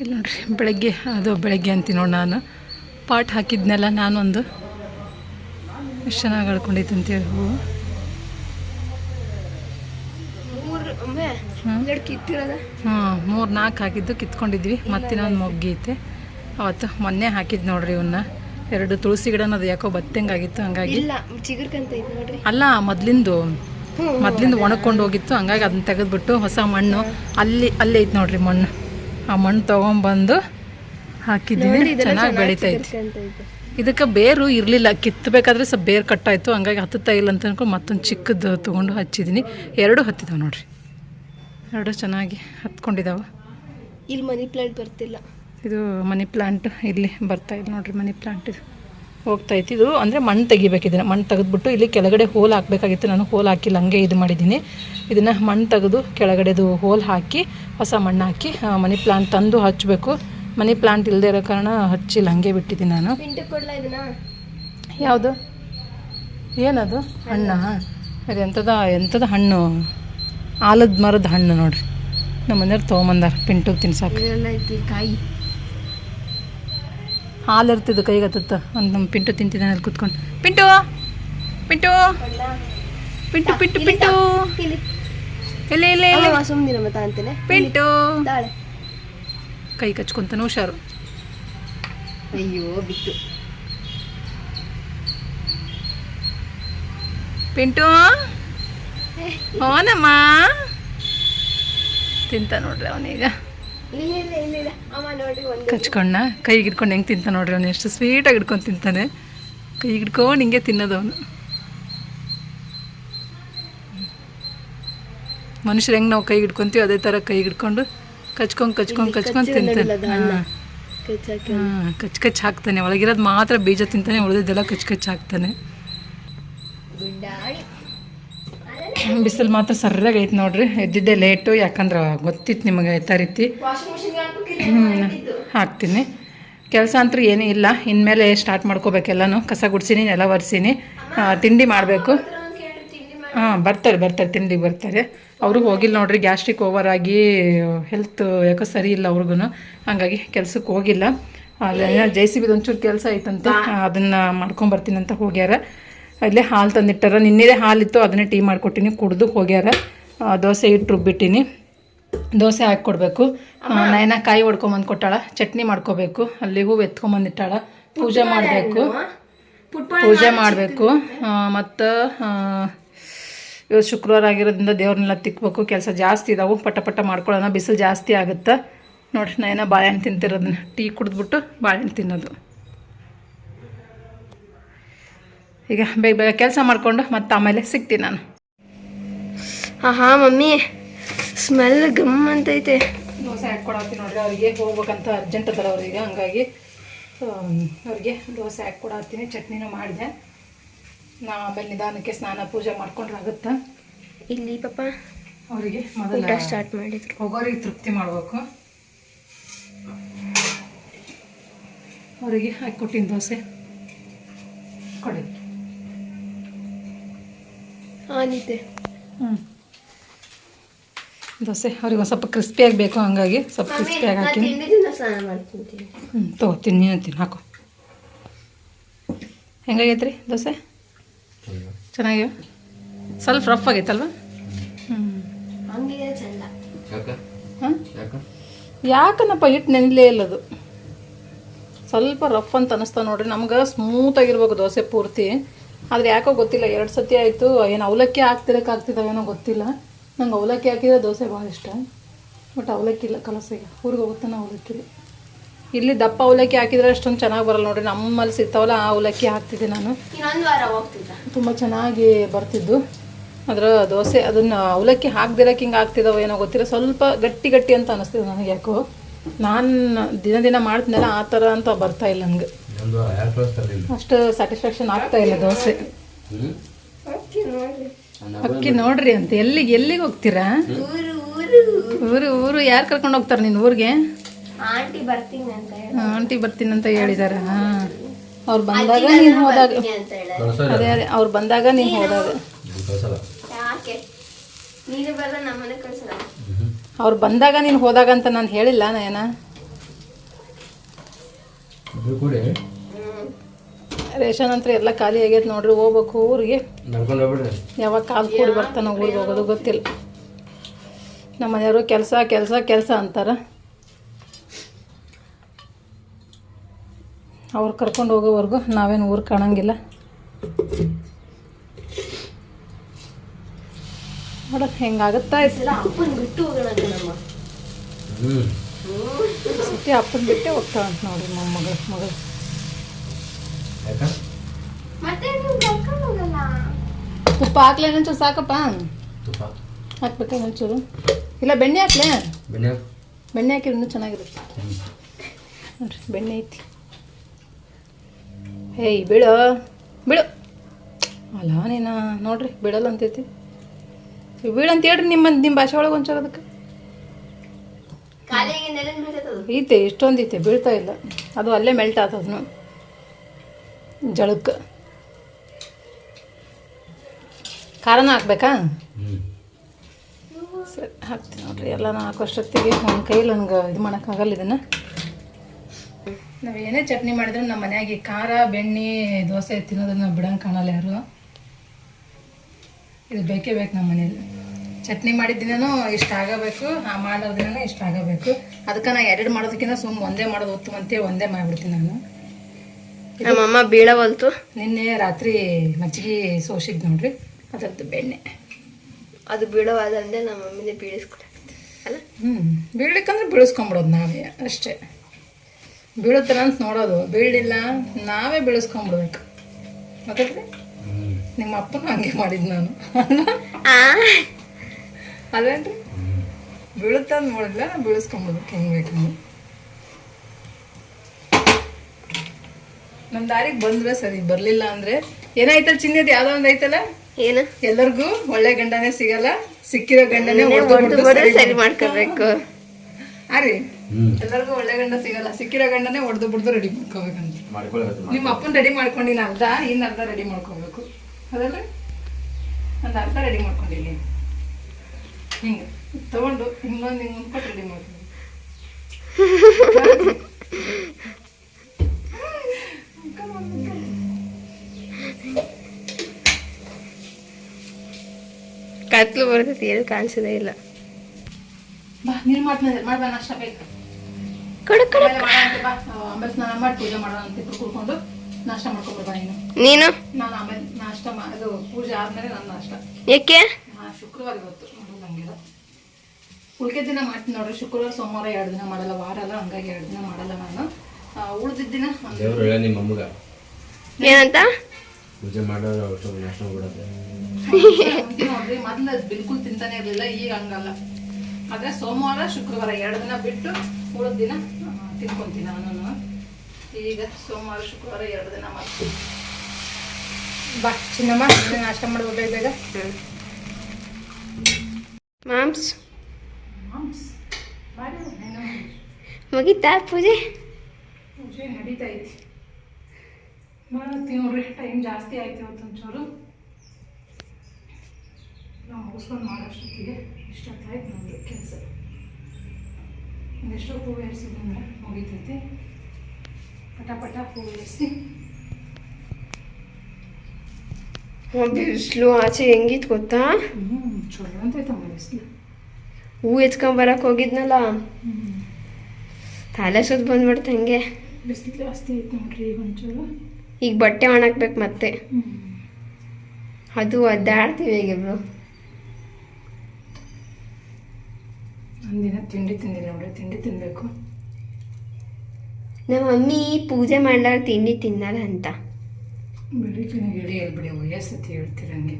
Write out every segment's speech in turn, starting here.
ಇಲ್ಲಿ ನೋಡ್ರಿ ಬೆಳಗ್ಗೆ ಅದು ಬೆಳಗ್ಗೆ ಅಂತೀನಿ ನೋಡಿ ನಾನು. ಪಾಟ್ ಹಾಕಿದ್ನೆಲ್ಲ ನಾನೊಂದು. ಎಷ್ಟು ಚೆನ್ನಾಗಿ ಅಳ್ಕೊಂಡೈತೆ ಅಂತೇಳಿ ಹೂವು ಕಿತ್ತಿರೋದ? ಮೂರು ನಾಲ್ಕು ಹಾಕಿದ್ದು ಕಿತ್ಕೊಂಡಿದ್ವಿ. ಮತ್ತಿನ್ನೊಂದು ಮೊಗ್ಗಿ ಐತೆ ಅವತ್ತು ಮೊನ್ನೆ ಹಾಕಿದ್ದು ನೋಡ್ರಿ ಇವನ್ನ ಎರಡು ತುಳಸಿ ಗಿಡನ ಅದು ಯಾಕೋ ಬತ್ತಂಗಾಗಿತ್ತು ಹಂಗಾಗಿ. ಅಲ್ಲ ಮೊದ್ಲಿಂದು ಮೊದ್ಲಿಂದ ಒಣಕೊಂಡು ಹೋಗಿತ್ತು. ಹಂಗಾಗಿ ಅದನ್ನ ತೆಗೆದ್ಬಿಟ್ಟು ಹೊಸ ಮಣ್ಣು ಅಲ್ಲಿ ಅಲ್ಲೇ ಐತೆ ನೋಡ್ರಿ ಮಣ್ಣು. ಆ ಮಣ್ಣು ತೊಗೊಂಬಂದು ಹಾಕಿದ್ದೀವಿ ಚೆನ್ನಾಗಿ ಬೆಳಿತಾ ಬೆಳಿತೈತಿ ಇದಕ್ಕೆ ಬೇರು ಇರಲಿಲ್ಲ. ಕಿತ್ತಬೇಕಾದ್ರೆ ಸ್ವಲ್ಪ ಬೇರು ಕಟ್ಟಾಯಿತು. ಹಂಗಾಗಿ ಹತ್ತುತ್ತಾ ಇಲ್ಲ ಅಂತ ಅನ್ಕೊಂಡು ಮತ್ತೊಂದು ಚಿಕ್ಕದು ತೊಗೊಂಡು ಹಚ್ಚಿದ್ದೀನಿ ಎರಡು ಹತ್ತಿದಾವೆ ನೋಡ್ರಿ. ಎರಡು ಚೆನ್ನಾಗಿ ಹತ್ಕೊಂಡಿದ್ದಾವೆ ಇಲ್ಲಿ ಮನಿ ಪ್ಲಾಂಟ್ ಬರ್ತಿಲ್ಲ. ಇದು ಮನಿ ಪ್ಲಾಂಟ್ ಇಲ್ಲಿ ಬರ್ತಾ ಇದೆ ನೋಡ್ರಿ ಮನಿ ಪ್ಲಾಂಟ್ ಇದು. ಹೋಗ್ತಾ ಐತಿ ಇದು ಅಂದರೆ ಮಣ್ಣು ತೆಗಿಬೇಕಿದ್ದೀನಿ ಮಣ್ಣು ತೆಗೆದ್ಬಿಟ್ಟು ಇಲ್ಲಿ ಕೆಳಗಡೆ ಹೋಲ್ ಹಾಕಬೇಕಾಗಿತ್ತು. ನಾನು ಹೋಲ್ ಹಾಕಿಲ್ಲ ಹಂಗೆ ಇದು ಮಾಡಿದ್ದೀನಿ. ಇದನ್ನು ಮಣ್ಣು ತೆಗೆದು ಕೆಳಗಡೆದು ಹೋಲ್ ಹಾಕಿ ಹೊಸ ಮಣ್ಣು ಹಾಕಿ ಮನಿ ಪ್ಲಾಂಟ್ ತಂದು ಹಚ್ಚಬೇಕು ಮನಿ ಪ್ಲಾಂಟ್ ಇಲ್ಲದೆ ಇರೋ ಕಾರಣ ಹಚ್ಚಿಲ್ಲ ಹಂಗೆ ಬಿಟ್ಟಿದ್ದೀನಿ ನಾನು. ಯಾವುದು? ಏನದು? ಹಣ್ಣ? ಅದು ಎಂಥದ ಎಂಥದ ಹಣ್ಣು? ಆಲದ ಮರದ ಹಣ್ಣು ನೋಡಿರಿ. ನಮ್ಮ ಮನೆಯವ್ರು ತೊಗೊಂಬಂದಾರ ಪಿಂಟು ತಿನ್ಸಾಕ. ಕಾಯಿ. ಹಾಲು ಇರ್ತಿದ್ದು ಕೈಗೆ ಹತ್ತತ್ತ. ಒಂದು ನಮ್ಮ ಪಿಂಟು ತಿಂತಿದ್ದಾನೆ ಅಲ್ಲಿ ಕುತ್ಕೊಂಡು. ಪಿಂಟು ಪಿಂಟು ಪಿಂಟು ಪಿಂಟು ಪಿಂಟು. ಇಲ್ಲಿ. ಇಲ್ಲ ಇಲ್ಲ ಸುಮ್ಮನೆ ಮತ್ತೆ ಅಂತಾನೆ. ಪಿಂಟು. ಕೈ ಕಚ್ಕೊಂತಾನೆ ಹುಷಾರು. ಅಯ್ಯೋ ಬಿತ್ತು. ಪಿಂಟು ಓನಮ್ಮ ತಿಂತ ನೋಡ್ರಿ ಅವನೀಗ. ಕಚ್ಕೊಂಡ ಕೈಗೆ ಹಿಡ್ಕೊಂಡು ಹೆಂಗೆ ತಿಂತಾನೆ ನೋಡ್ರಿ ಅವನು ಎಷ್ಟು ಸ್ವೀಟಾಗಿ ಹಿಡ್ಕೊಂಡು ತಿಂತಾನೆ. ಕೈ ಹಿಡ್ಕೊಂಡು ಹಿಂಗೆ ತಿನ್ನೋದು ಅವನು. ಮನುಷ್ಯರು ಹೆಂಗೆ ನಾವು ಕೈಗೆ ಹಿಡ್ಕೊಂತೀವಿ ಅದೇ ಥರ ಕೈ ಹಿಡ್ಕೊಂಡು ಕಚ್ಕೊಂಡು ಕಚ್ಕೊಂಡು ಕಚ್ಕೊಂಡು ತಿಂತಾನೆ. ಹಾಂ ಕಚ್ ಕಚ್ ಹಾಕ್ತಾನೆ. ಒಳಗಿರೋದು ಮಾತ್ರ ಬೀಜ ತಿಂತಾನೆ ಉಳಿದಿದ್ದೆಲ್ಲ ಕಚ್ ಕಚ್ ಹಾಕ್ತಾನೆ. ಬಿಸಿಲು ಮಾತ್ರ ಸರ್ರಾಗಿ ಐತೆ ನೋಡ್ರಿ. ಎದ್ದಿದ್ದೆ ಲೇಟು ಯಾಕಂದ್ರೆ ಗೊತ್ತಿತ್ತು ನಿಮಗೆ ಆಯ್ತಾ ರೀತಿ. ಹಾಕ್ತೀನಿ. ಕೆಲಸ ಅಂತೂ ಏನೂ ಇಲ್ಲ. ಇನ್ಮೇಲೆ ಸ್ಟಾರ್ಟ್ ಮಾಡ್ಕೋಬೇಕೆಲ್ಲನೂ ಕಸ ಗುಡ್ಸೀನಿ ನೆಲ ಒರೆಸೀನಿ. ತಿಂಡಿ ಮಾಡಬೇಕು. ಹಾಂ ಬರ್ತಾರೆ ಬರ್ತಾರೆ ತಿಂಡಿಗೆ ಬರ್ತಾರೆ. ಅವರು ಹೋಗಿಲ್ಲ ನೋಡ್ರಿ. ಗ್ಯಾಸ್ಟ್ರಿಕ್ ಓವರ್ ಆಗಿ ಹೆಲ್ತ್ ಯಾಕೋ ಸರಿ ಇಲ್ಲ ಅವ್ರಿಗೂ ಹಾಗಾಗಿ ಕೆಲ್ಸಕ್ಕೆ ಹೋಗಿಲ್ಲ. ಅಲ್ಲಿ ಜೆ ಸಿ ಬಿದು ಒಂಚೂರು ಕೆಲಸ ಐತಂತೆ. ಅದನ್ನು ಮಾಡ್ಕೊಂಬರ್ತೀನಿ ಅಂತ ಹೋಗ್ಯಾರ. ಅಲ್ಲೇ ಹಾಲು ತಂದಿಟ್ಟಾರ. ನಿನ್ನೆದೇ ಹಾಲಿತ್ತು ಅದನ್ನೇ ಟೀ ಮಾಡಿಕೊಟ್ಟಿನಿ ಕುಡ್ದು ಹೋಗ್ಯಾರ. ದೋಸೆ ಇಟ್ಟು ರುಬ್ಬಿಟ್ಟಿನಿ. ದೋಸೆ ಹಾಕ್ಕೊಡ್ಬೇಕು ನಯನ ಕಾಯಿ ಹೊಡ್ಕೊಂಬಂದು ಕೊಟ್ಟಾಳ ಚಟ್ನಿ ಮಾಡ್ಕೋಬೇಕು. ಅಲ್ಲಿ ಹೂವು ಎತ್ಕೊಂಬಂದಿಟ್ಟಾಳ. ಪೂಜೆ ಮಾಡಬೇಕು. ಪೂಜೆ ಮಾಡಬೇಕು. ಮತ್ತು ಇವತ್ತು ಶುಕ್ರವಾರ ಆಗಿರೋದ್ರಿಂದ ದೇವ್ರನ್ನೆಲ್ಲ ತಿಕ್ಕಬೇಕು ಕೆಲಸ ಜಾಸ್ತಿ ಇದಾವೆ. ಪಟ ಪಟ ಮಾಡ್ಕೊಳ್ಳೋಣ. ಬಿಸಿಲು ಜಾಸ್ತಿ ಆಗುತ್ತೆ? ನೋಡಿರಿ ನಯನ ಬಾಳೆಹಣ್ಣು ತಿಂತಿರೋದನ್ನ. ಟೀ ಕುಡಿದ್ಬಿಟ್ಟು ಬಾಳೆಹಣ್ಣು ತಿನ್ನೋದು. ಈಗ ಬೇಗ ಬೇಗ ಕೆಲಸ ಮಾಡಿಕೊಂಡು ಮತ್ತೆ ಆಮೇಲೆ ಸಿಗ್ತೀನಿ ನಾನು. ಹಾ ಹಾ ಮಮ್ಮಿ ಸ್ಮೆಲ್ ಗಮ್ ಅಂತೈತೆ. ದೋಸೆ ಹಾಕ್ಕೊಡತ್ತೀನಿ ನೋಡ್ರಿ ಅವರಿಗೆ ಹೋಗ್ಬೇಕಂತ ಅರ್ಜೆಂಟ್ ಅದರ ಅವ್ರಿಗೆ ಹಂಗಾಗಿ ಅವ್ರಿಗೆ ದೋಸೆ ಹಾಕ್ಕೊಡತ್ತೀನಿ ಚಟ್ನಿನೂ ಮಾಡಿದೆ. ನಾ ಆಮೇಲೆ ನಿಧಾನಕ್ಕೆ ಸ್ನಾನ ಪೂಜೆ ಮಾಡ್ಕೊಂಡ್ರೆ ಆಗುತ್ತೆ. ಇಲ್ಲಿ ಪಾಪ ಅವರಿಗೆ ಮೊದಲು ಸ್ಟಾರ್ಟ್ ಮಾಡಿದ್ರು. ಹೋಗೋರಿಗೆ ತೃಪ್ತಿ ಮಾಡಬೇಕು. ಅವರಿಗೆ ಹಾಕ್ಕೊಟ್ಟಿನಿ ದೋಸೆ. ಕೊಡಿ. ಆನಿತೆ. ಹ್ಞೂ ದೋಸೆ. ಅವ್ರಿಗೆ ಒಂದು ಸ್ವಲ್ಪ ಕ್ರಿಸ್ಪಿಯಾಗಿ ಬೇಕು ಹಂಗಾಗಿ ಸ್ವಲ್ಪ ಕ್ರಿಸ್ಪಿಯಾಗಿ ಹಾಕಿ. ಹ್ಞೂ ತಗೋತೀನಿ ತಿನ್ನಿ ತಿನ್ನು ಹಾಕು. ಹೆಂಗಾಗೈತೆ ರೀ ದೋಸೆ? ಚೆನ್ನಾಗಿ ಸ್ವಲ್ಪ ರಫ್ ಆಗೈತಲ್ವ? ಹ್ಞೂ ಯಾಕನಪ್ಪ ಹಿಟ್ಟು ನೆನಲೇ ಇಲ್ಲದು ಸ್ವಲ್ಪ ರಫ್ ಅಂತ ಅನಿಸ್ತಾವ ನೋಡ್ರಿ. ನಮ್ಗೆ ಸ್ಮೂತ್ ಆಗಿರ್ಬೇಕು ದೋಸೆ ಪೂರ್ತಿ. ಆದ್ರೆ ಯಾಕೋ ಗೊತ್ತಿಲ್ಲ ಎರಡು ಸತಿ ಆಯಿತು ಏನು ಅವಲಕ್ಕಿ ಹಾಕ್ತಿರಕ್ಕೆ ಆಗ್ತಿದಾವೇನೋ ಗೊತ್ತಿಲ್ಲ. ನಂಗೆ ಅವಲಕ್ಕಿ ಹಾಕಿದ್ರೆ ದೋಸೆ ಭಾಳ ಇಷ್ಟ. ಬಟ್ ಅವಲಕ್ಕಿ ಇಲ್ಲ ಕಲಸಿಗೆ ಊರಿಗೆ ಹೋಗುತ್ತಾನೆ ಅವಲಕ್ಕಿ. ಇಲ್ಲಿ ದಪ್ಪ ಅವಲಕ್ಕಿ ಹಾಕಿದ್ರೆ ಅಷ್ಟೊಂದು ಚೆನ್ನಾಗಿ ಬರಲ್ಲ ನೋಡ್ರಿ. ನಮ್ಮಲ್ಲಿ ಸಿಗ್ತಾವಲ್ಲ ಆ ಅವಲಕ್ಕಿ ಹಾಕ್ತಿದ್ದೆ ನಾನು. ತುಂಬ ಚೆನ್ನಾಗಿ ಬರ್ತಿದ್ದು. ಅದರ ದೋಸೆ ಅದನ್ನು ಅವಲಕ್ಕಿ ಹಾಕ್ದಿರಕ್ಕೆ ಹಿಂಗೆ ಆಗ್ತಿದಾವ ಏನೋ ಗೊತ್ತಿಲ್ಲ. ಸ್ವಲ್ಪ ಗಟ್ಟಿ ಗಟ್ಟಿ ಅಂತ ಅನಿಸ್ತಿದೆ ನನಗೆ ಯಾಕೋ. ನಾನು ದಿನ ದಿನ ಮಾಡ್ತೀನಲ್ಲ ಆ ಥರ ಅಂತ ಬರ್ತಾ ಇಲ್ಲ ನನಗೆ ಅಷ್ಟು ಸ್ಯಾಟಿಸ್ಫ್ಯಾಕ್ಷನ್ ಆಗ್ತಾ ಇಲ್ಲ ದೋಸೆ. ಅಕ್ಕಿ ನೋಡ್ರಿ ಅಂತ ಎಲ್ಲಿಗೆ ಎಲ್ಲಿಗೆ ಹೋಗ್ತೀರಾ? ಊರು ಊರು. ಊರು ಊರು ಯಾರು ಕರ್ಕೊಂಡು ಹೋಗ್ತಾರೆ ನೀನು ಊರಿಗೆ? ಆಂಟಿ ಬರ್ತೀನಿ ಅಂತ ಆಂಟಿ ಬರ್ತೀನಿ ಅಂತ ಹೇಳಿದಾರ ಹಾಂ. ಅವ್ರು ಬಂದಾಗ ನೀನು ಹೋದಾಗ ಅದೇ ಅದೇ ಅವ್ರು ಬಂದಾಗ ನೀನು ಹೋದಾಗ. ಅವ್ರು ಬಂದಾಗ ನೀನು ಹೋದಾಗ ಅಂತ ನಾನು ಹೇಳಿಲ್ಲ ನಯನ? ಅದು ಕೂಡಿ. ರೇಷನ್ ಅಂತ ಎಲ್ಲ ಖಾಲಿ ಆಗೈತೆ ನೋಡ್ರಿ ಹೋಗ್ಬೇಕು ಊರಿಗೆ. ನಡ್ಕೊಂಡು ಹೋಗ್ಬಿಡ್ರಿ. ಯಾವಾಗ ಕಾಲು ಕೂಡಿ ಬರ್ತಾನೆ ಊರಿಗೆ ಹೋಗೋದು ಗೊತ್ತಿಲ್ಲ. ನಮ್ಮ ಮನೆಯವರು ಕೆಲಸ ಕೆಲಸ ಕೆಲಸ ಅಂತಾರೆ. ಅವ್ರು ಕರ್ಕೊಂಡು ಹೋಗೋವರೆಗೂ ನಾವೇನು ಊರು ಕಾಣಂಗಿಲ್ಲ. ನೋಡಕ್ ಹೆಂಗಾಗುತ್ತಾ. ಈ ಎಲ್ಲ ಅಪ್ಪನ್ ಬಿಟ್ಟೆ ಹೋಗ್ತಾ ಅಂತ ನೋಡ್ರಿ ಮೊಮ್ಮಗಳು ಮಗಳು ತುಪ್ಪ ಹಾಕ್ಲೇ ಒಂಚೂರು ಸಾಕಪ್ಪ. ತುಪ್ಪ ಹಾಕ್ಬೇಕಾ ಒಂಚೂರು ಇಲ್ಲ ಬೆಣ್ಣೆ ಹಾಕ್ಲೇ? ಬೆಣ್ಣೆ ಹಾಕಿ. ಬೆಣ್ಣೆ ಹಾಕಿದ್ರೆ ಇನ್ನೂ ಚೆನ್ನಾಗಿರುತ್ತೆ. ನೋಡ್ರಿ ಬೆಣ್ಣೆ ಐತಿ. ಏಯ್ ಬಿಡು ಬಿಡು ಅಲ್ಲ ನೀನು? ನೋಡ್ರಿ ಬಿಡಲ್ಲ ಅಂತೈತಿ. ಬೀಳಂತ ಬೀಳು ಅಂತ ಹೇಳ್ರಿ ನಿಮ್ಮ ನಿಮ್ಮ ಭಾಷೆ ಒಳಗೆ ಒಂಚೂರು ಅದಕ್ಕೆ. ಐತೆ ಇಷ್ಟೊಂದು ಐತೆ ಬೀಳ್ತಾ ಇಲ್ಲ. ಅದು ಅಲ್ಲೇ ಮೆಲ್ಟ್ ಆತದನು ಜಳಕ್ಕೆ ಖಾರನ ಹಾಕ್ಬೇಕಾ? ಸರಿ, ಹಾಕ್ತೀನಿ ನೋಡ್ರಿ. ಎಲ್ಲ ಹಾಕೋಷ್ಟೊತ್ತಿಗೆ ನನ್ನ ಕೈಲಿ ನನಗೆ ಇದು ಮಾಡೋಕ್ಕಾಗಲ್ಲ ಇದನ್ನು. ನಾವು ಏನೇ ಚಟ್ನಿ ಮಾಡಿದ್ರು ನಮ್ಮ ಮನೆಯಾಗೆ ಖಾರ, ಬೆಣ್ಣೆ, ದೋಸೆ ತಿನ್ನೋದನ್ನು ಬಿಡೋಂಗೆ ಕಾಣಲ್ಲ ಯಾರು. ಇದು ಬೇಕೇ ಬೇಕು ನಮ್ಮ ಮನೇಲಿ. ಚಟ್ನಿ ಮಾಡಿದ ದಿನನೂ ಇಷ್ಟ ಆಗಬೇಕು ಆ ಮಾಡೋ ದಿನನೂ ಇಷ್ಟ ಆಗಬೇಕು. ಅದಕ್ಕೆ ನಾ ಎರಡು ಮಾಡೋದಕ್ಕಿಂತ ಸುಮ್ಮ ಒಂದೇ ಮಾಡೋದು ಉತ್ತಮ ಅಂತೇಳಿ ಒಂದೇ ಮಾಡಿಬಿಡ್ತೀನಿ ನಾನು. ನಮ್ಮಮ್ಮ ಬೀಳವಲ್ತು ನಿನ್ನೆ ರಾತ್ರಿ ಮಜ್ಜಿಗೆ ಸೋಸಿದ್ ನೋಡ್ರಿ ಅದರದ್ದು ಬೆಣ್ಣೆ. ಅದು ಬೀಳವಾದಂದೆ ನಮ್ಮ ಮಮ್ಮಿನೇ ಬೀಳಿಸ್ಕೊಡ ಅಲ್ಲ? ಹ್ಞೂ ಬೀಳ್ಲಿಕ್ಕಂದ್ರೆ ಬೀಳಿಸ್ಕೊಂಬಿಡೋದು ನಾವೇ ಅಷ್ಟೇ. ಬೀಳುತ್ತಲ್ಲ ಅಂತ ನೋಡೋದು ಬೀಳಿಲ್ಲ ನಾವೇ ಬೀಳಿಸ್ಕೊಂಬಿಡ್ಬೇಕು. ಮತ್ತೆ? ನಿಮ್ಮ ಅಪ್ಪನೂ ಹಂಗೆ ಮಾಡಿದ್ದು ನಾನು. ಆ ಅದೇನ್ರಿ? ಬೀಳುತ್ತ ಅಂತ ನೋಡಿಲ್ಲ ನಾನು ಬೀಳಿಸ್ಕೊಂಬಿಡ್ಬೇಕು ಹೆಂಗೆ ಬೇಕು ನಮ್ಮ ದಾರಿಗೆ ಬಂದ್ರೆ ಸರಿ ಬರಲಿಲ್ಲ ಅಂದ್ರೆ. ಏನಾಯ್ತಲ್ಲ ಚಿನ್ನದ? ಯಾವುದೋ ಒಂದ್ ಐತಲ್ಲ? ಏನು? ಎಲ್ಲರಿಗೂ ಒಳ್ಳೆ ಗಂಡನೇ ಸಿಗಲ್ಲ ಸಿಕ್ಕಿರೋ ಗಂಡನೇ ಸರಿ ಮಾಡ್ಕೋಬೇಕು. ಆ ರೀ. ಎಲ್ಲರಿಗೂ ಒಳ್ಳೆ ಗಂಡ ಸಿಗಲ್ಲ ಸಿಕ್ಕಿರೋ ಗಂಡನೇ ಹೊಡೆದು ಬಿಡ್ದು ರೆಡಿ ಮಾಡ್ಕೋಬೇಕಂತ. ನಿಮ್ಮ ಅಪ್ಪನ ರೆಡಿ ಮಾಡ್ಕೊಂಡಿನ ಅರ್ಧ ಇನ್ನ ಅರ್ಧ ರೆಡಿ ಮಾಡ್ಕೋಬೇಕು. ಅದಲ್ಲ ಒಂದು ಅರ್ಧ ರೆಡಿ ಮಾಡ್ಕೊಂಡಿನಿ ಹಿಂಗೆ ತಗೊಂಡು ಇನ್ನೊಂದು ಹಿಂಗೊಂದು ಕೊಟ್ಟು ರೆಡಿ ಮಾಡ್ಕೊಂಡು ಕತ್ಲು ಬರ್ತೈತಿ ಏನು ಕಾಣಿಸೋದೇ ಇಲ್ಲ. ಬಾ ನೀನು ಮಾಡ್ತೀನಿ ಮಾಡ್ಬಾ ನಾಷ್ಟ ಬೇಕು ಆಮೇಲೆ ಸ್ನಾನ ಮಾಡಿ ಪೂಜೆ ಮಾಡೋಣ ಅಂತ ಇಬ್ರು ಕೂತ್ಕೊಂಡು ನಾಷ್ಟ ನೀನು. ನೀನು? ನಾನು ಆಮೇಲೆ ನಾಷ್ಟ ಅದು ಪೂಜೆ ಆದ್ಮೇಲೆ ನಾನು ನಾಷ್ಟ. ಯಾಕೆ? ಶುಕ್ರವಾರ ಇವತ್ತು. ಉಳ್ಕೆ ದಿನ ಮಾಡ್ತೀನಿ ನೋಡ್ರಿ. ಶುಕ್ರವಾರ ಸೋಮವಾರ ಎರಡು ದಿನ ಮಾಡಲ್ಲ ವಾರ ಅಲ್ಲ ಹಂಗಾಗಿ ಎರಡು ದಿನ ಮಾಡಲ್ಲ ನಾನು. ಉಳಿದಿದ್ದ ದಿನ ಒಂದು ದೇವ್ರು ಹೇಳ ನಿಮ್ಮ ಅಮ್ಮಗ. ಏನಂತ? ಪೂಜೆ ಮಾಡೋರು ಅಷ್ಟೊಂದು ನಾಷ್ಟ ಮಾಡ್ಬಿಡತ್ತೆ ನೋಡ್ರಿ ಮೊದ್ಲು ಅದು ಬಿಲ್ಕುಲ್ ತಿಂತಾನೆ ಇರಲಿಲ್ಲ ಈಗ ಹಂಗಲ್ಲ. ಆದ್ರೆ ಸೋಮವಾರ ಶುಕ್ರವಾರ ಎರಡು ದಿನ ಬಿಟ್ಟು ಉಳಿದ ದಿನ ತಿನ್ಕೊಂತೀನಿ ನಾನು ಈಗ ಸೋಮವಾರ ಶುಕ್ರವಾರ ಎರಡು ದಿನ ಮಾಡ್ತೀನಿ. ಬಾ ಚಿನ್ನಮ್ಮ ನೀನು ನಾಷ್ಟ ಮಾಡ್ಬೋದು ಬೇಗ ಬೇಗ. ಮಾಮ್ಸ್ ಮಾಮ್ಸ್ ಮಾಡಿ ಏನೋ ಮಾಡಿ. ಮುಗೀತಾ ಪೂಜೆ ಪೂಜೆ ನಡೀತಾ ಐತಿ ಮಾಡ್ತೀವಿ ನೋಡ್ರಿ ಟೈಮ್ ಜಾಸ್ತಿ ಆಯ್ತು ಇವತ್ತು ಒಂಚೂರು ನಾವು ಮುಗಿಸ್ಕೊಂಡು ಮಾಡೋಷ್ಟೊತ್ತಿಗೆ ಇಷ್ಟೊತ್ತಾಯ್ತು ನಮಗೆ ಕೆಲಸ ಒಂದೆಷ್ಟೋ ಹೂವು ಏರಿಸಿದ್ರೆ ಮುಗಿತೈತಿ ಪಟ ಪಟ ಹೂವು ಏರಿಸಿ ಬಿಸಿಲು ಆಚೆ ಹೆಂಗಿತ್ತು ಗೊತ್ತಾ ಹ್ಞೂ ಚಲೋ ಅಂತೈತಮ್ಮ ಬಿಸಿಲು ಹೂ ಎತ್ಕೊಂಬರಕ್ಕೆ ಹೋಗಿದ್ನಲ್ಲ? ತಲೆ ಸುತ್ತ ಬಂದ್ಬಿಡ್ತು ಹಂಗೆ. ಬಿಸಿಲು ಜಾಸ್ತಿ ಐತೆ ನೋಡ್ರಿ ಈಗ ಒಂಚೂರು. ಈಗ ಬಟ್ಟೆ ಒಣಾಕ್ಬೇಕು ಮತ್ತೆ. ಅದು ಒದ್ದಾಡ್ತೀವಿ ಈಗ ಇಬ್ರು. ಒಂದಿನ ತಿಂಡಿ ತಿಂದಿಲ್ಲ ನೋಡ್ರಿ ತಿಂಡಿ ತಿನ್ನಬೇಕು ನಮ್ಮ ಮಮ್ಮಿ ಪೂಜೆ ಮಾಡ್ಲಾರ ತಿಂಡಿ ತಿನ್ನಲ್ಲ ಅಂತ. ಬೆಳಿಗ್ಗೆ ಹೇಳಿ ಹೇಳ್ಬಿಡಿ ವಯಸ್ಸತಿ ಹೇಳ್ತೀರಂಗೆ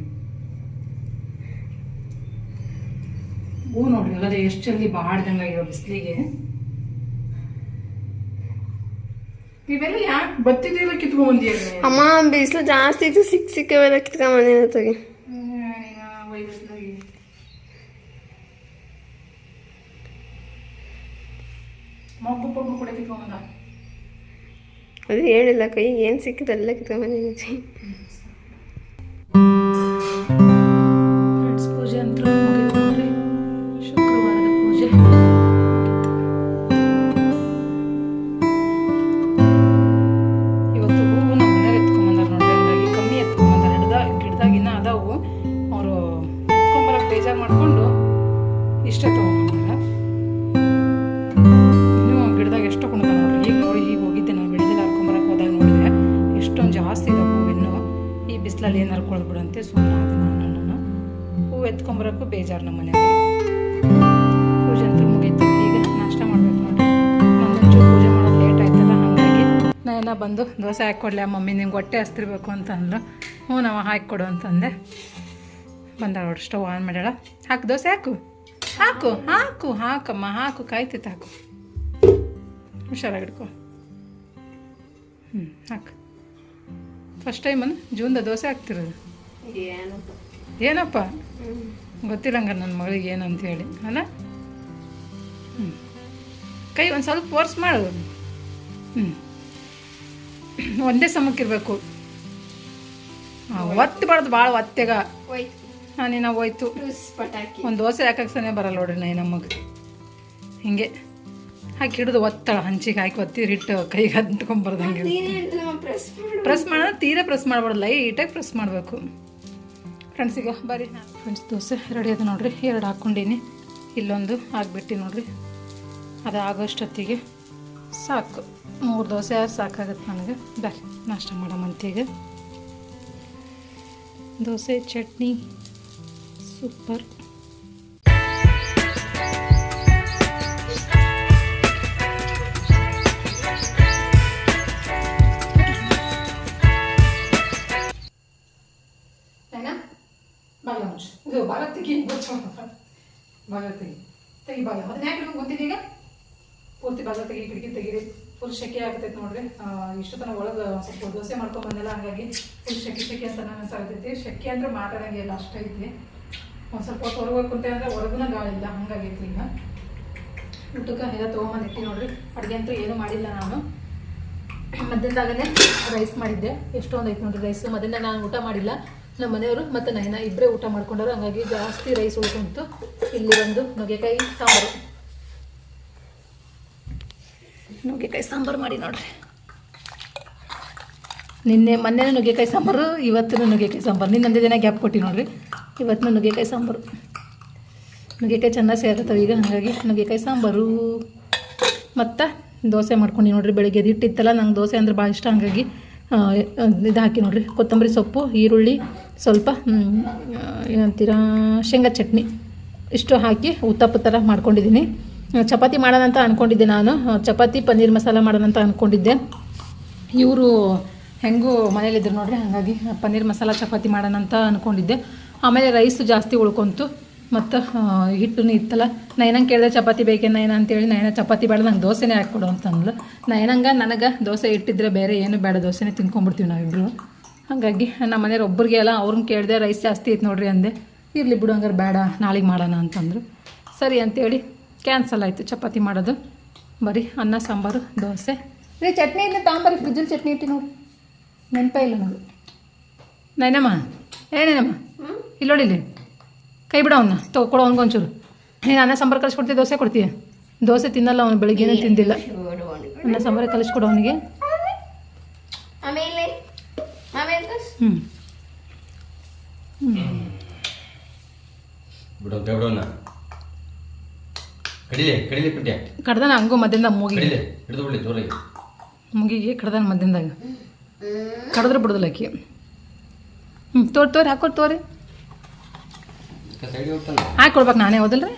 ಹೂ ನೋಡ್ರಿ ಅಲ್ಲದೆ ಎಷ್ಟು ಜಲ್ದಿ ಬಾಡ್ದಂಗಾಗಿರೋ ಬಿಸಿಲಿಗೆ. ಇವೆಲ್ಲ ಯಾಕೆ ಬತ್ತಿದೆಲ್ಲ ಕಿತ್ಕೊಂಡ್ಬಂದಿಯ ಅಮ್ಮ ಬಿಸಿಲು ಜಾಸ್ತಿ ಇತ್ತು ಸಿಕ್ಕ ಸಿಕ್ಕವೆಲ್ಲ ಕಿತ್ಕೊಂಬಂದಿನ ತಗಿ ಮಬ್ಬು ಪಬ್ಬು ಕೂಡ ಕಿತ್ಕೊಂಬಂದ? ಅದು ಹೇಳಿಲ್ಲ ಕೈ ಏನು ಸಿಕ್ಕಿದೆಲ್ಲ ಕಿತ್ಕೊಂಬಂದಿನ ಫ್ರೆಂಡ್ಸ್ ದೋಸೆ ಹಾಕ್ಕೊಡ್ಲೆ ಮಮ್ಮಿ ನಿಂಗೆ ಹೊಟ್ಟೆ ಹಸ್ತಿರ್ಬೇಕು ಅಂತ ಅಂದ್ಲು ಹ್ಞೂ ನಾವು ಹಾಕಿಕೊಡು ಅಂತಂದೆ. ಬಂದಾಳ ನೋಡಿ ಸ್ಟವ್ ಆನ್ ಮಾಡ್ಯಾಳ. ಹಾಕು ದೋಸೆ ಹಾಕು. ಹಾಕು ಹಾಕು ಹಾಕಮ್ಮ ಹಾಕು ಕಾಯ್ತಿತ್ತು ಹಾಕು. ಹುಷಾರಾಗಿ ಹಿಡ್ಕೊ ಹ್ಞೂ ಹಾಕು ಫಸ್ಟ್ ಟೈಮನ್ನು ಜೂನ್ದ ದೋಸೆ ಹಾಕ್ತಿರೋದು. ಏನಪ್ಪ? ಏನಪ್ಪ? ಗೊತ್ತಿಲ್ಲ ನನ್ನ ಮಗಳಿಗೆ ಏನು ಅಂತ ಹೇಳಿ ಅಲ್ಲ? ಹ್ಞೂ ಕೈ ಒಂದು ಸ್ವಲ್ಪ ಫೋರ್ಸ್ ಮಾಡು. ಹ್ಞೂ ಒಂದೇ ಸಮಕ್ಕಿರಬೇಕು ಇರಬೇಕು. ಒತ್ತಬಾರ್ದು ಭಾಳ ಒತ್ತೆಗ. ಹೋಯ್ತು. ಹಾಂ ಹೋಯ್ತು. ಒಂದು ದೋಸೆ ಹಾಕಕ್ಕೆ ಸನೇ ಬರಲ್ಲ ನೋಡ್ರಿ ನೈ ನಮಗೆ ಹಿಂಗೆ. ಹಾಕಿ ಹಿಡಿದು ಒತ್ತಳ ಹಂಚಿಗೆ ಹಾಕಿ ಒತ್ತಿ ಹಿಟ್ಟು ಕೈಗೆ ಅಂಟ್ಕೊಂಬರ್ದಂಗೆ ಪ್ರೆಸ್ ಮಾಡು ತೀರಾ ಪ್ರೆಸ್ ಮಾಡಬಾರ್ದು ಲೈಟಾಗಿ ಪ್ರೆಸ್ ಮಾಡಬೇಕು. ಫ್ರೆಂಡ್ಸ್ ಈಗ ಬರ್ರಿ. ಫ್ರೆಂಡ್ಸ್ ದೋಸೆ ರೆಡಿ ಅದ ನೋಡ್ರಿ. ಎರಡು ಹಾಕ್ಕೊಂಡೀನಿ ಇಲ್ಲೊಂದು ಹಾಕ್ಬಿಟ್ಟು ನೋಡ್ರಿ. ಅದು ಆಗೋಷ್ಟೊತ್ತಿಗೆ ಸಾಕು. ಮೂರು ದೋಸೆ ಯಾರು ಸಾಕಾಗತ್ತೆ ನನಗೆ. ಬರ್ರಿ ನಾಷ್ಟ ಮಾಡಮಂತೀಗ ದೋಸೆ, ಚಟ್ನಿ, ಸೂಪರ್. ಇದು ಬಾಗಿಲ ತೆಗಿ ತೆಗಿ ಬಾಗಿಲ. ಅದನ್ನ ಯಾಕೆ ಗೊತ್ತಿದೆ ಈಗ? ಪೂರ್ತಿ ಬಾಗಿಲ ತೆಗಿ ಕಿಟಕಿ ತೆಗೀರಿ ಫುಲ್ ಶೆಕೆ ಆಗ್ತೈತೆ ನೋಡ್ರಿ. ಇಷ್ಟು ತನಕ ಒಳಗೆ ಸ್ವಲ್ಪ ದೋಸೆ ಮಾಡ್ಕೊಂಡ್ ಬಂದಿಲ್ಲ, ಹಂಗಾಗಿ ಫುಲ್ ಶೆಕೆ ಶೆಕೆ ಅಂತ ಅನ್ಸಾಗ್ತೈತಿ. ಶೆಕೆ ಅಂದ್ರೆ ಮಾತಾಡಂಗಿಲ್ಲ ಅಷ್ಟೈತಿ ಒಂದು ಸ್ವಲ್ಪ ಹೊತ್ತು ಹೊರಗೆ ಕುಂತೆ ಅಂದ್ರೆ ಹೊರಗುನ ಗಾಳಿ ಇಲ್ಲ ಹಂಗಾಗೈತಿ ಈಗ. ಊಟಕ್ಕೆ ಎಲ್ಲ ತೊಗೊಂಬಂದಿಟ್ಟಿ ನೋಡ್ರಿ. ಅಡುಗೆ ಅಂತೂ ಏನು ಮಾಡಿಲ್ಲ ನಾನು. ಮಧ್ಯಾಹ್ನದಾಗಲೇ ರೈಸ್ ಮಾಡಿದ್ದೆ. ಎಷ್ಟೊಂದು ಐತೆ ನೋಡ್ರಿ ರೈಸ್ ಮಧ್ಯಾಹ್ನ ನಾನು ಊಟ ಮಾಡಿಲ್ಲ. ನಮ್ಮ ಮನೆಯವರು ಮತ್ತು ನಯನ ಇಬ್ಬರೇ ಊಟ ಮಾಡ್ಕೊಂಡಾರು, ಹಂಗಾಗಿ ಜಾಸ್ತಿ ರೈಸ್ ಉಳ್ಕೊಂತು. ಇಲ್ಲಿ ಬಂದು ನುಗ್ಗೆಕಾಯಿ, ಸಾಂಬಾರು. ನುಗ್ಗೆಕಾಯಿ ಸಾಂಬಾರು ಮಾಡಿ ನೋಡ್ರಿ. ನಿನ್ನೆ ಮೊನ್ನೆ ನುಗ್ಗೆಕಾಯಿ ಸಾಂಬಾರು, ಇವತ್ತಿನ ನುಗ್ಗೆಕಾಯಿ ಸಾಂಬಾರು. ನಿನ್ನೊಂದೇ ದಿನ ಗ್ಯಾಪ್ ಕೊಟ್ಟು ನೋಡ್ರಿ. ಇವತ್ತಿನ ನುಗ್ಗೆಕಾಯಿ ಸಾಂಬಾರು. ನುಗ್ಗೆಕಾಯಿ ಚೆನ್ನಾಗಿ ಸೇರ್ತವೆ ಈಗ, ಹಾಗಾಗಿ ನುಗ್ಗೆಕಾಯಿ ಸಾಂಬಾರು. ಮತ್ತು ದೋಸೆ ಮಾಡ್ಕೊಂಡು ನೋಡ್ರಿ, ಬೆಳಿಗ್ಗೆ ಹಿಟ್ಟಿತ್ತಲ್ಲ ನಂಗೆ ದೋಸೆ ಅಂದ್ರೆ ಭಾಳ ಇಷ್ಟ, ಹಂಗಾಗಿ ಇದು ಹಾಕಿ ನೋಡ್ರಿ. ಕೊತ್ತಂಬರಿ ಸೊಪ್ಪು, ಈರುಳ್ಳಿ, ಸ್ವಲ್ಪ ಏನಂತೀರ, ಶೇಂಗಾ ಚಟ್ನಿ. ಇಷ್ಟು ಹಾಕಿ ಉತ್ತಪ್ಪ ಥರ ಮಾಡ್ಕೊಂಡಿದ್ದೀನಿ ಚಪಾತಿ ಮಾಡೋಣ ಅಂತ ಅಂದ್ಕೊಂಡಿದ್ದೆ ನಾನು ಚಪಾತಿ, ಪನ್ನೀರ್ ಮಸಾಲ ಮಾಡೋಣ ಅಂತ ಅಂದ್ಕೊಂಡಿದ್ದೆ ಇವರು ಹೆಂಗೂ ಮನೇಲಿದ್ರು ನೋಡ್ರಿ, ಹಾಗಾಗಿ ಪನ್ನೀರ್ ಮಸಾಲ ಚಪಾತಿ ಮಾಡೋಣ ಅಂತ ಅಂದ್ಕೊಂಡಿದ್ದೆ ಆಮೇಲೆ ರೈಸ್ ಜಾಸ್ತಿ ಉಳ್ಕೊಂತು. ಮತ್ತು ಹಿಟ್ಟು ಇತ್ತಲ್ಲ. ನೈನಂಗೆ ಕೇಳಿದೆ, ಚಪಾತಿ ಬೇಕೇ ನೈನ ಅಂತೇಳಿ ನೈನ ಚಪಾತಿ ಬೇಡ, ನಂಗೆ ದೋಸೆನೇ ಹಾಕ್ಕೊಡು ಅಂತಂದ್ಲು. ನೈನಂಗೆ ನನಗೆ ದೋಸೆ ಇಟ್ಟಿದ್ರೆ ಬೇರೆ ಏನು ಬೇಡ, ದೋಸೆನೇ ತಿನ್ಕೊಂಬಿಡ್ತೀವಿ ನಾವಿಬ್ಬರು ಹಾಗಾಗಿ ನಮ್ಮ ಮನೆಯವ್ರು ಒಬ್ಬರಿಗೆ ಎಲ್ಲ ಅವ್ರನ್ನ ಕೇಳಿದೆ ರೈಸ್ ಜಾಸ್ತಿ ಐತೆ ನೋಡ್ರಿ ಅಂದೆ. ಇರಲಿ ಬಿಡು, ಹಂಗಾರೆ ಬೇಡ, ನಾಳೆಗೆ ಮಾಡೋಣ ಅಂತಂದರು. ಸರಿ ಅಂತೇಳಿ ಕ್ಯಾನ್ಸಲ್ ಆಯಿತು. ಚಪಾತಿ ಮಾಡೋದು. ಬರೀ ಅನ್ನ ಸಾಂಬಾರು ದೋಸೆ. ರೀ ಚಟ್ನಿ ಇಲ್ಲ ತಾಂಬರಿ ಫ್ರಿಜ್ಜಲ್ಲಿ ಚಟ್ನಿ ಇಟ್ಟು ನೋಡಿ. ನೆನಪೇ ಇಲ್ಲ ನೋಡು. ನೈನಮ್ಮ. ಏನೇನಮ್ಮ ಇಲ್ಲಿ ನೋಡಿ ಇಲ್ಲಿ ಕೈ ಬಿಡ ಅವನ್ನ ಅವ್ನಿಗೆ ಒಂಚೂರು. ನೀನು ಅನ್ನ ಸಾಂಬಾರು ಕಲಿಸ್ಕೊಡ್ತೀಯ ದೋಸೆ ಕೊಡ್ತೀಯ? ದೋಸೆ ತಿನ್ನಲ್ಲ ಅವನು ಏನೂ ತಿಂದಿಲ್ಲ. ಅನ್ನ ಸಾಂಬಾರು ಕಲಿಸ್ಕೊಡು ಅವನಿಗೆ. ಆಮೇಲೆ? ಆಮೇಲೆ ಹ್ಞೂ ಬಿಡೋಣ ಕಡಿಲೆ ಕಡಿಲೆ ಕಡ್ದಾನ ಹಂಗೂ ಮಧ್ಯದಿಂದ ಮೂಗಿಗೆ. ಕಡಿಲೆ ಹಿಡಿದು ಬಿಡಿ ಜೋರಾಗಿ. ಮುಗಿಗೆ ಕಡ್ದಾನ ಮಧ್ಯದಾಗ ಕಡಿದ್ರೆ ಬಿಡೋದಿಲ್ಲ ಆಕಿ. ಹ್ಞೂ ತೋರಿ ತೋರಿ ಹಾಕೊಡ್ ತೋರಿ. ಸೈಡ್ ಹೋಗ್ತಾನೆ. ಹಾಕಿ ಕೊಡ್ಬೇಕು ನಾನೇ ಹೋದಲ್ರಿ?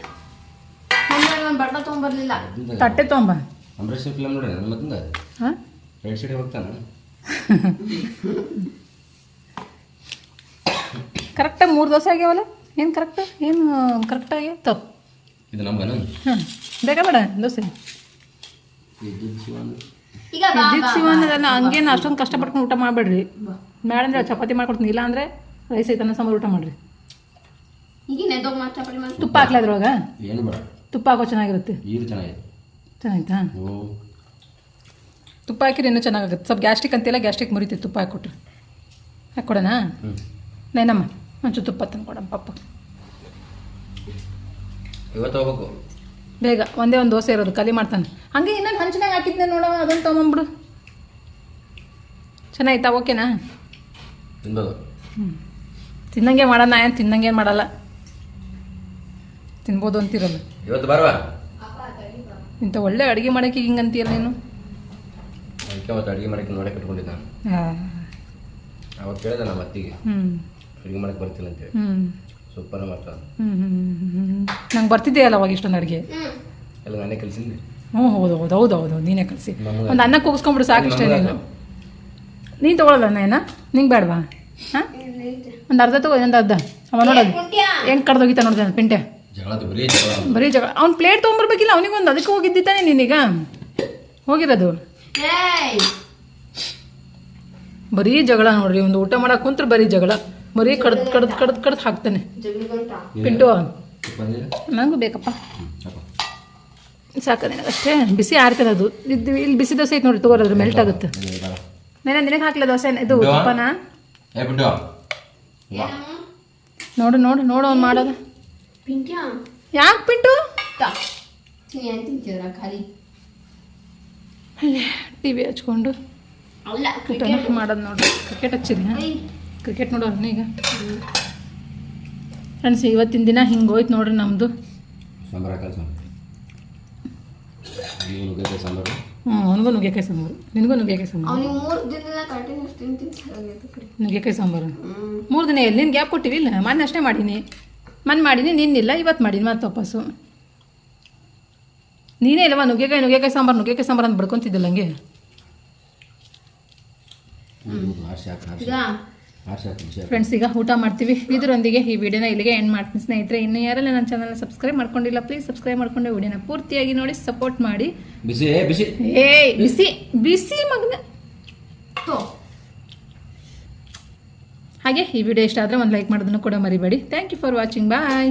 ಒಂದು ತೊಗೊಂಬರ್ಲಿಲ್ಲ. ತಟ್ಟೆ ತೊಗೊಂಬ. ಅಂಬರೀಷ್ ಫಿಲಮ್ ನೋಡಿ ನನ್ನ ಮತ್ತಿಂದ? ಹಾಂ? ರೈಟ್ ಸೈಡಿಗೆ ಹೋಗ್ತಾನೆ. ಕರೆಕ್ಟಾಗಿ ಮೂರು ದೋಸೆ ಆಗ್ಯಾವಲ್ಲ? ಏನು ಕರೆಕ್ಟ್ ಏನು ಕರೆಕ್ಟಾಗಿ ತಪ್ಪು ಇದು ನಮ್ಗನ ಹಾಂ ಬೇಗ ಬೇಡ ದೋಸೆ. ಈಗ ಬಾ ವಿದ್ಯುತ್ ಹಂಗೇನು ಅಷ್ಟೊಂದು ಕಷ್ಟಪಡ್ಕೊಂಡು ಊಟ ಮಾಡಬೇಡ್ರಿ. ಬೇಡ ಅಂದ್ರೆ ಚಪಾತಿ ಮಾಡ್ಕೊಡ್ತೀನಿ ಇಲ್ಲ ಅಂದರೆ ರೈಸ್ ಐತನ ಸಾಂಬಾರು ಊಟ ಮಾಡಿರಿ. ತುಪ್ಪ ಹಾಕ್ಲಿ ಅದ್ರೊಳಗ? ಏನು ಬೇಡ. ತುಪ್ಪ ಹಾಕೋ ಚೆನ್ನಾಗಿರುತ್ತೆ. ಇದು ಚೆನ್ನಾಗಿದೆ. ಚೆನ್ನಾಗಿತ್ತಾ? ತುಪ್ಪ ಹಾಕಿದ್ರೆ ಇನ್ನೂ ಚೆನ್ನಾಗಾಗುತ್ತೆ. ಸ್ವಲ್ಪ ಗ್ಯಾಸ್ಟ್ರಿಕ್ ಅಂತೆಲ್ಲ ಗ್ಯಾಸ್ಟ್ರಿಕ್ ಮುರಿತೀವಿ ತುಪ್ಪ ಹಾಕ್ಕೊಟ್ರೆ. ಹಾಕ್ಕೊಡೋಣ? ನೈನಮ್ಮ ನೇನಮ್ಮ ಒಂಚೂರು ತುಪ್ಪ ತಂದು ಕೊಡಮ್ಮ ಪಪ್ಪ. ಇವತ್ತು ಹೋಗ್ಬೇಕು. ಬೇಗ ಒಂದೇ ಒಂದು ದೋಸೆ ಇರೋದು ಕಲಿ ಮಾಡ್ತಾನೆ. ಹಂಗೆ ಇನ್ನೊಂದು ಹಂಚಿನಾಗ ಹಾಕಿದ್ದೆ ನೋಡೋ ಅದನ್ನು ತೊಗೊಂಬಿಡು ಚೆನ್ನಾಗಿತ್ತಾ ಓಕೆನಾ? ತಿನ್ಬೋದು. ಹ್ಞೂ ತಿನ್ನಂಗೆ ಮಾಡೋಣ ಏನು ತಿನ್ನಂಗೆ ಮಾಡಲ್ಲ. ತಿನ್ಬೋದು ಅಂತಿರಲ್ಲ ಇವತ್ತು ಬರುವ? ಇಂಥ ಒಳ್ಳೆ ಅಡುಗೆ ಮಾಡೋಕೆ ಹಿಂಗೆ ಅಂತೀರ ನೀನು? ಅದಕ್ಕೆ ಅವತ್ತು ಅಡುಗೆ ಮಾಡಕ್ಕೆ ನೋಡಕ್ಕೆ ಇಟ್ಕೊಂಡಿದ್ದೆ ನಾನು. ಆ, ಅವಾಗ ಕೇಳಿದೆ ನಮ್ಮ ಅತ್ತಿಗೆ. ಹ್ಞೂ ಅಡುಗೆ ಮಾಡಕ್ಕೆ ಬರ್ತಿಲ್ಲ ಅಂತೇಳಿ. ಹ್ಞೂ ಸೂಪರ್ ಹ್ಞೂ ನಂಗೆ ಬರ್ತಿದ್ದೆ ಅಲ್ಲ ಅವಾಗ ಇಷ್ಟೊಂದು ಅಡುಗೆ? ಎಲ್ಲ ನಾನೇ ಕಲಿಸಿದ್ದೆ ಹ್ಞೂ ಹೌದು ಹೌದು ಹೌದು ಹೌದು ನೀನೇ ಕಳಿಸಿ ನಮ್ಗೆ- ಒಂದು ಅನ್ನ ಕೂಗಿಸ್ಕೊಂಬಿಡು ಸಾಕಿಷ್ಟೇ ನೀನು. ನೀನು ತೊಗೊಳಲ್ಲ ಏನ? ನಿಂಗೆ ಬೇಡವಾ? ಹಾಂ? ಒಂದು ಅರ್ಧ ತಗೋ ಒಂದು ಅರ್ಧ. ಅವ ನೋಡೋದು. ಹೆಂಗೆ ಕಡ್ದೋಗಿತ್ತ ನೋಡ್ದೆ ಪಿಂಟೆ. ಜಗಳದ ಬರೀ ಜಗಳ. ಬರೀ ಜಗಳ. ಅವ್ನು ಪ್ಲೇಟ್ ತೊಗೊಂಬರ್ಬೇಕಿಲ್ಲ ಅವನಿಗೊಂದು. ಅದಕ್ಕೆ ಹೋಗಿದ್ದಿತ್ತಾನೆ ನೀನೀಗ ಹೋಗಿರೋದು. ಬರೀ ಜಗಳ ನೋಡ್ರಿ ಒಂದು ಊಟ ಮಾಡೋಕೆ ಕುಂತ್ರೆ ಬರೀ ಜಗಳ. ಬರೀ ಕಡ್ದು ಕಡ್ದು ಕಡ್ದು ಕಡ್ದು ಹಾಕ್ತೇನೆ. ಪಿಂಟು ನನಗೂ ಬೇಕಪ್ಪ. ಸಾಕು. ಅಷ್ಟೇ ಬಿಸಿ ಆರ್ತದೆ ಅದು. ಇದು ಇಲ್ಲಿ ಬಿಸಿ ದೋಸೆ ಐತೆ ನೋಡಿ ತಗೋರದ್ರ ಮೆಲ್ಟ್ ಆಗುತ್ತೆ. ನೆನೆ ನಿನಗೆ ಹಾಕ್ಲ ದೋಸೆ? ಇದು ಉಪ್ಪನ? ಏ ಬಿಟ್ಟು ವಾ. ನೋಡು ನೋಡು ನೋಡು ಅವ್ನು ಮಾಡೋದು. ಯಾಕೆ ಪಿಂಟು? ನೀ ಏನ್ ತಿಂತೀರ ಖಾಲಿ? ಟಿ ವಿ ಹಚ್ಕೊಂಡು ಮಾಡೋದು ನೋಡ್ರಿ. ಕ್ರಿಕೆಟ್ ಹಚ್ಚಿರಿ ಹಾಂ ಕ್ರಿಕೆಟ್ ನೋಡೋರು ಈಗ ಫ್ರೆಂಡ್ಸ್ ಇವತ್ತಿನ ದಿನ ಹಿಂಗೆ ಹೋಯ್ತು ನೋಡ್ರಿ ನಮ್ಮದು ಸಾಂಬಾರು ಹ್ಞೂ ಅವನಿಗೂ ನುಗ್ಗೆಕಾಯಿ ಸಾಂಬಾರು ನಿನಗೂ ನುಗ್ಗೆಕಾಯಿ ಸಾಂಬಾರು ನುಗ್ಗೆಕಾಯಿ ಸಾಂಬಾರು ಹ್ಮ್ ಮೂರು ದಿನ ಎಲ್ಲಿ ನಿನ್ಗೆ ಗ್ಯಾಪ್ ಕೊಟ್ಟಿವಿ ಇಲ್ಲ ಮೊನ್ನೆ ಅಷ್ಟೇ ಮಾಡೀನಿ ಮೊನ್ನೆ ಮಾಡೀನಿ ನಿನ್ನಿಲ್ಲ ಇವತ್ತು ಮಾಡೀನಿ ಮತ್ತೆ ವಾಪಸ್ಸು ನೀನೇ ಇಲ್ಲವಾ ನುಗ್ಗೆಕಾಯಿ ನುಗ್ಗೆಕಾಯಿ ಸಾಂಬಾರು ನುಗ್ಗೆಕಾಯಿ ಸಾಂಬಾರು ಅಂತ ಬಡ್ಕೊತಿದ್ದಿಲ್ಲ ಹಂಗೆ ಫ್ರೆಂಡ್ಸ್ ಈಗ ಊಟ ಮಾಡ್ತೀವಿ. ಇದರೊಂದಿಗೆ ಈ ವಿಡಿಯೋನ ಇಲ್ಲಿಗೆ ಎಂಡ್ ಮಾಡ್ತೀನಿ. ಸ್ನೇಹಿತರೆ ಇನ್ನು ಯಾರೆಲ್ಲ ನನ್ನ ಚಾನಲ್ ಸಬ್ಸ್ಕ್ರೈಬ್ ಮಾಡ್ಕೊಂಡಿಲ್ಲ ಪ್ಲೀಸ್ ಸಬ್ಸ್ಕ್ರೈಬ್ ಮಾಡ್ಕೊಂಡು ವಿಡಿಯೋನ ಪೂರ್ತಿಯಾಗಿ ನೋಡಿ ಸಪೋರ್ಟ್ ಮಾಡಿ. ಬಿಸಿ ಬಿಸಿ ಏ ಬಿಸಿ ಬಿಸಿ ಮಗನ. ಹಾಗೆ ಈ ವಿಡಿಯೋ ಇಷ್ಟ ಆದರೆ ಒಂದು ಲೈಕ್ ಮಾಡೋದನ್ನು ಕೂಡ ಮರಿಬೇಡಿ. Thank you for watching bye